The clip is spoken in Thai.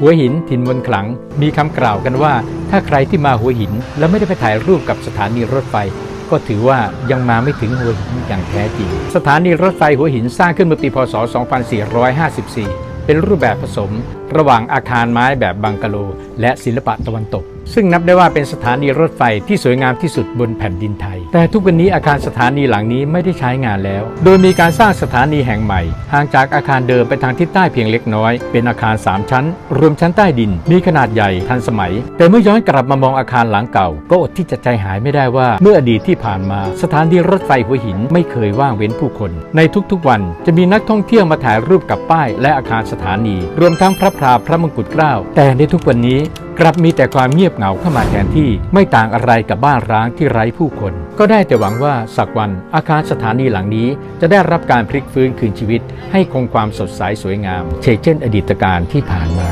หัวหินถิ่นมนขลัง มีคำกล่าวกันว่า ถ้าใครที่มาหัวหิน แล้วไม่ได้ไปถ่ายรูปกับสถานีรถไฟ ก็ถือว่ายังมาไม่ถึงหัวหินอย่างแท้จริง สถานีรถไฟหัวหินสร้างขึ้นเมื่อปีพศ 2454 เป็นรูปแบบผสม ระหว่างอาคารไม้แบบบังกะโล และศิลปะตะวันตก ซึ่งนับได้ว่าเป็นสถานีรถไฟที่สวยงามที่สุดบนแผ่นดินไทย แต่ทุกวันนี้อาคารสถานีหลังนี้ไม่ได้ใช้งานแล้ว โดยมีการสร้างสถานีแห่งใหม่ ห่างจากอาคารเดิมไปทางทิศใต้เพียงเล็กน้อย เป็นอาคาร 3 ชั้น รวมชั้นใต้ดิน มีขนาดใหญ่ทันสมัย แต่เมื่อย้อนกลับมามองอาคารหลังเก่า ก็อดที่จะใจหายไม่ได้ว่า เมื่ออดีตที่ผ่านมา สถานีรถไฟหัวหินไม่เคยว่างเว้นผู้คน ในทุกๆวันจะมีนักท่องเที่ยวมาถ่ายรูปกับป้าย และอาคารสถานี รวมทั้งพระพราพระมงกุฎเกล้า แต่ในทุกวันนี้กลับมีแต่ความเงียบเหงาเข้ามาแทนที่ ไม่ต่างอะไรกับบ้านร้างที่ไร้ผู้คน ก็ได้แต่หวังว่าสักวันอาคารสถานีหลังนี้ จะได้รับการพลิกฟื้นคืนชีวิต ให้คงความสดใสสวยงามเช่นเช่นอดีตการที่ผ่านมา